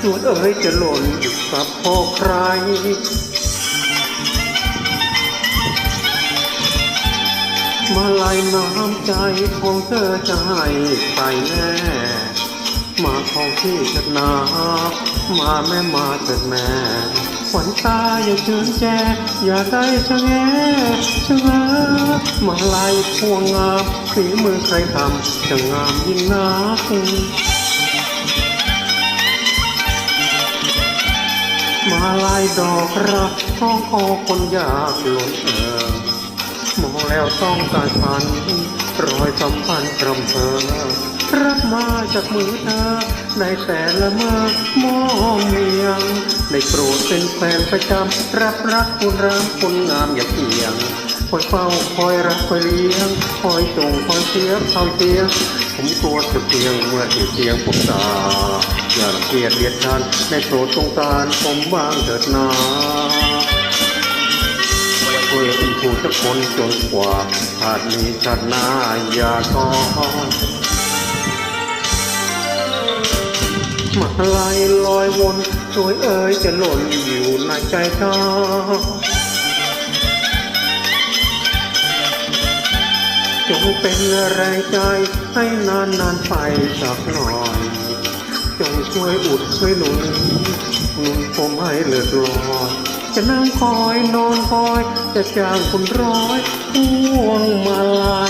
ายลอยวนเอ๋ยจะหล่นอยู่กับพ่อใคร มาลายน้ำใจของเธอจะให้ใครแน่ มาของที่ชนะมาแม่มาเถิดแม่ขวัญตาอย่าเชิญแจอย่าได้ชะแงชะงามาลายพวงงามฝีมือใครทำจะงามยิ่งนัก ลายดอกรักท้องคอคนอยากหล่นเออมองแล้วต้องการพันรอยสัมพันธ์กำเพอรับมาจากมือเธอในแต่ละเมื่อมองเมียงในโปรดเป็นแฟนประจำรับรักคุณรามคุณงามอย่าเพียงคอยเฝ้าคอยรักคอยเลี้ยง คอยจงคอยเสียบคอยเสียง ผมกลัวจะเพียงเมื่อที่เพียงผมตาอย่ารังเกียจเบียดฉันในโปรดสงสารผมบ้างเถิดนาช่วยเป็นผู้สักคนจนกว่าชาตินี้ชาติหน้าอย่าท้อมาลายลอยวนสวยเอ๋ยจะหล่นอยู่ในใจเธอ จงเป็นแรงใจให้นานนานไปสักหน่อย จงช่วยอุดช่วยหนุนหนุนผมให้เลิศลอยจะนั่งคอยนอนคอย จะจ้างคุณร้อยพ่วงมาลัย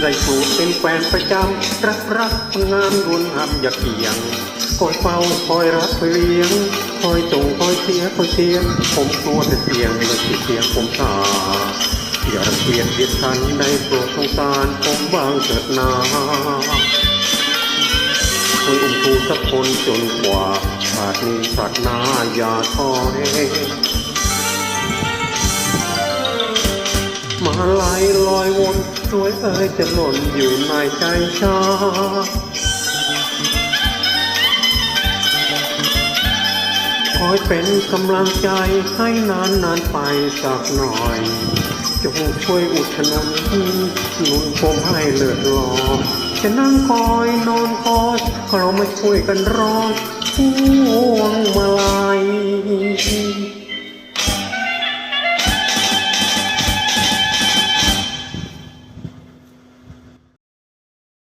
ได้สูตรเป็นแฟนประจำรักรักงามรุนหำอย่าเกียงคอยเฝ้าคอยรักคอยเลี้ยงคอยจงคอยเสียคอยเสียง ผมกลัวแต่เสียงเมื่อที่เสียงผมตาอย่ารังเกียจเบียดฉันได้โปรดสงสารผมบางเถิดนาเคยอุ้มทูสักคนจนกว่าชาตินี้ชาติหน้าอย่าท้อแท้มาลายลอยวน สวยเอ๋ยจะหล่นอยู่ในใจชาคอยเป็นกำลังใจให้นานนานไปสักหน่อย จงช่วยอุดถนนหนุนผมให้เลือดลอจะนั่งคอยนอนคอยเรามาช่วยกันร้องห่